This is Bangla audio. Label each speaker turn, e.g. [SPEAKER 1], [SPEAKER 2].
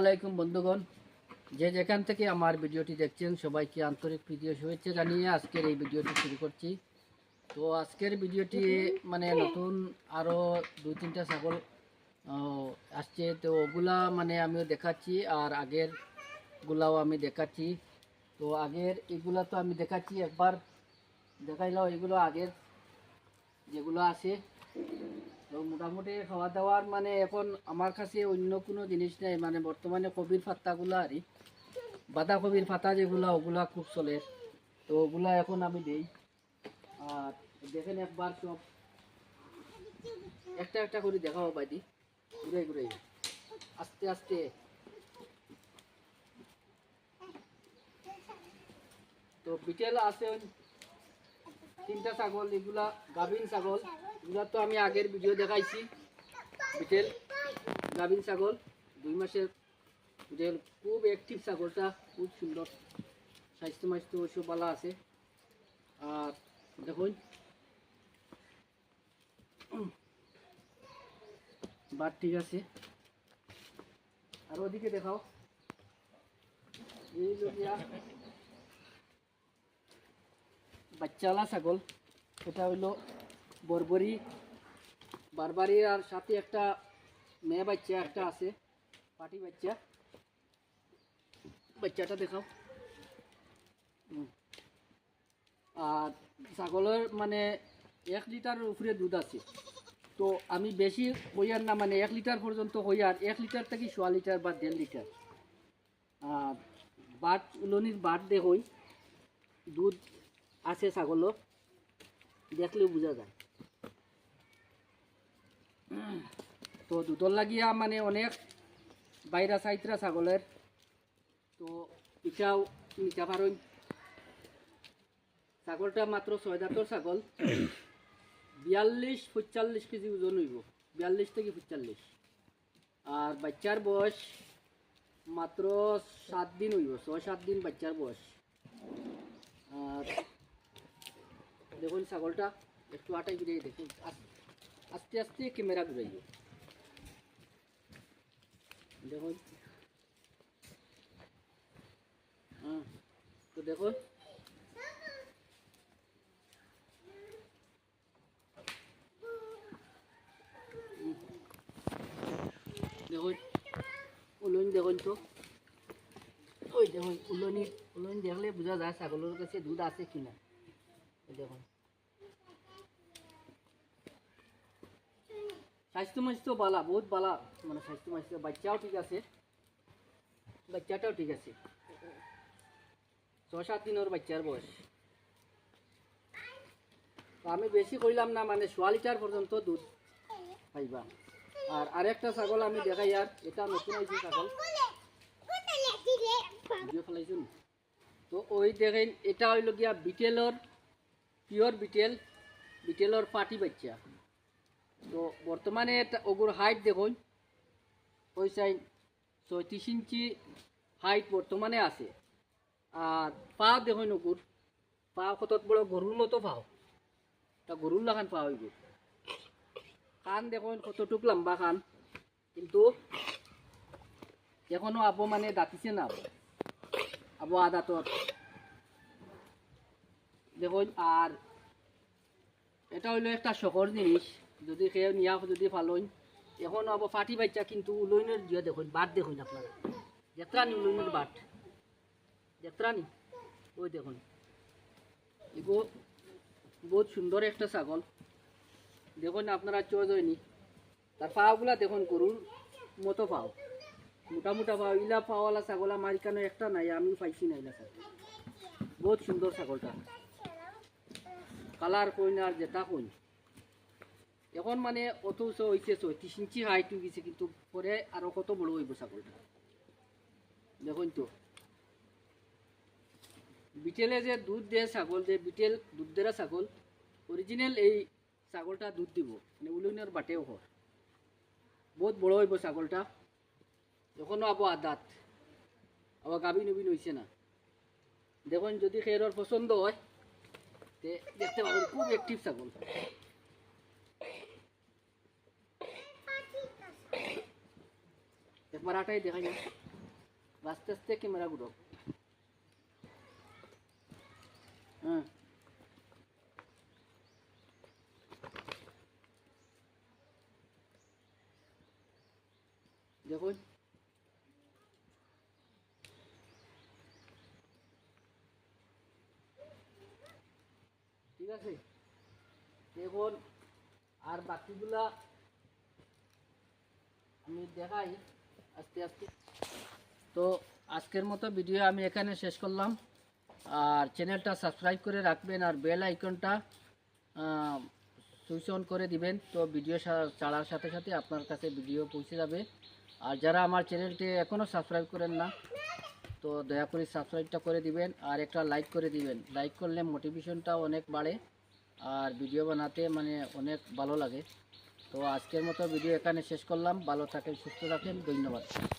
[SPEAKER 1] আলাইকুম বন্ধুগণ। যে যেখান থেকে আমার ভিডিওটি দেখছেন, সবাইকে আন্তরিক প্রীতীয় শুভেচ্ছা জানিয়ে আজকের এই ভিডিওটি শুরু করছি। তো আজকের ভিডিওটি মানে নতুন আরও দুই তিনটা ছাগল আসছে। তো ওগুলা মানে আমিও দেখাচ্ছি, আর আগের গুলাও আমি দেখাচ্ছি। তো আগের এগুলা তো আমি দেখাচ্ছি একবার। দেখাইলাম, এগুলো আগের যেগুলো আছে। তো মোটামুটি খাওয়া দাওয়ার মানে এখন আমার কাছে অন্য কোনো জিনিস নেই। মানে বর্তমানে কবির পাত্তাগুলো আর বাঁধাকপির পাতা যেগুলো, ওগুলা খুব চলে। তো ওগুলা এখন আমি দিই। আর দেখেন একবার সব। একটা একটা করে দেখাবো বাইদি ঘুরে ঘুরে আস্তে আস্তে। তো বিটেল আছে তিনটা ছাগল, এগুলা গাভিন ছাগল। এগুলা তো আমি আগের ভিডিও দেখাইছি। বিটেল গাভিন ছাগল, দুই মাসের বিটেল খুব অ্যাক্টিভ ছাগলটা, খুব সুন্দর। স্বাস্থ্য মাস্থ্য ওইসব ভালো আছে। আর দেখুন বাদ ঠিক আছে। আর ওদিকে দেখাও। এই লোকিয়া বাচ্চাওয়ালা ছাগল। এটা হইল বরবরি, বারবারি আর সাথে একটা মেয়ে বাচ্চা একটা আছে, পাটি বাচ্চা। বাচ্চাটা দেখাও। আর ছাগলের মানে এক লিটারের উপরে দুধ আছে। তো আমি বেশি হইয়ার না মানে এক লিটার পর্যন্ত হইয়ার এক লিটার থেকে সোয়া লিটার বা দেড় লিটার। আর বাট উলনির বাট দেখই দুধ আছে ছাগলর দেখলেও বোঝা যায়। তো দুধর লাগিয়া মানে অনেক বাইরা সাইতরা ছাগলের। তো এটাও নিতে পারেন ছাগলটা মাত্র ছয় দাঁতর ছাগল। বিয়াল্লিশ পঁয়তাল্লিশ কেজি ওজন হইব। বিয়াল্লিশ থেকে পঁয়তাল্লিশ। আর বাচ্চার বয়স মাত্র সাত দিন হইব। ছয় সাত দিন বাচ্চার বয়স। আর দেখুন ছাগলটা একটু আটাই ঘুরিয়ে দেখুন আস- আস্তে আস্তে ক্যামেরা ঘুরাইব দেখুন হ্যাঁ তো দেখুন হুম। দেখুন উলন দেখুন তো ওই দেখুন উলনি উলনি দেখলে বোঝা যায় ছাগলের কাছে দুধ আছে কিনা এই দেখুন। স্বাস্থ্য মাস্থ্য বালা বহুত বালা মানে স্বাস্থ্য মাস্থ্য বাচ্চাও ঠিক আছে। বাচ্চাটাও ঠিক আছে। ছ সাত দিনের বাচ্চার বয়স। আমি বেশি কইলাম না মানে সোয়া লিটার পর্যন্ত দুধ পাইবা আর আরেকটা ছাগল আমি দেখাই আর এটা নতুন হয়েছে ছাগল। ভিডিও ফেলাইছুন তো ওই দেখেন এটা হইল গিয়া বিটেলর পিওর বিটেল, বিটেলর পাটি বাচ্চা। তো বর্তমানে ওগুর হাইট দেখুন, ওই সাইড ছয়ত্রিশ ইঞ্চি হাইট বর্তমানে আছে। আর পা দেখুন ওগুর, পা কত বড় গরুর মতো পাও। তা গরুর লাগান পা হইব কান দেখুন কতটুক লম্বা কান, কিন্তু এখনও আবো মানে দাঁতিছে না আবো। আদাতর দেখুন, আর এটা হইল একটা শখর জিনিস। যদি কেউ নিয়া, যদি ফালইন এখন আবো ফাটি বাচ্চা কিন্তু উলইনের দিয়ে দেখুন, বাট দেখুন আপনারা। যেত্রানি উলইনের বাট? যেত্রানি ওই দেখুন। এগো বহুত সুন্দর একটা ছাগল। দেখুন আপনারা চয়েস হয়নি তার পাওগুলা দেখুন গরুর মতো পাও। মোটা মোটা পাও। ইলা পাওয়ালা ছাগল, আমার এখানে একটা নাই আমি পাইছি না ইলা ছাগল। বহুত সুন্দর ছাগলটা। কালার কইন আর যেটা কইন এখন মানে অত উঁচু হয়েছে ছয়ত্রিশ ইঞ্চি হাইট গেছে কিন্তু পরে আরো কত বড় হইব ছাগলটা দেখুন তো বিটেলে যে দুধ দেয় ছাগল যে বিটেল দুধ দেওয়া ছাগল অরিজিনাল এই ছাগলটা দুধ দিব মানে উলুনের বাটেও হর বহুত বড় হইব ছাগলটা এখনো আবো আদাত আবার গাভী নবীন হয়েছে না দেখুন যদি খেয়ের পছন্দ হয় তে দেখতে পাবেন খুব অ্যাক্টিভ ছাগল একবার আটাই দেখা যায় আস্তে আস্তে ক্যামেরা ঘুরো। হ্যাঁ দেখুন ঠিক আছে? দেখুন, আর বাকিগুলা আমি দেখাই আস্তে আস্তে। তো আজকের মতো ভিডিও আমি এখানে শেষ করলাম। আর চ্যানেলটা সাবস্ক্রাইব করে রাখবেন আর বেল আইকনটা সুইচ অন করে দিবেন। তো ভিডিও ছাড়ার সাথে সাথে আপনার কাছে ভিডিও পৌঁছে যাবে। আর যারা আমার চ্যানেলটি এখনও সাবস্ক্রাইব করেন না তো দয়া করে সাবস্ক্রাইবটা করে দিবেন আর একটা লাইক করে দিবেন। লাইক করলে মোটিভেশনটা অনেক বাড়ে আর ভিডিও বানাতে মানে অনেক ভালো লাগে। তো আজকের মতো ভিডিও এখানে শেষ করলাম। ভালো থাকেন, সুস্থ থাকেন। ধন্যবাদ।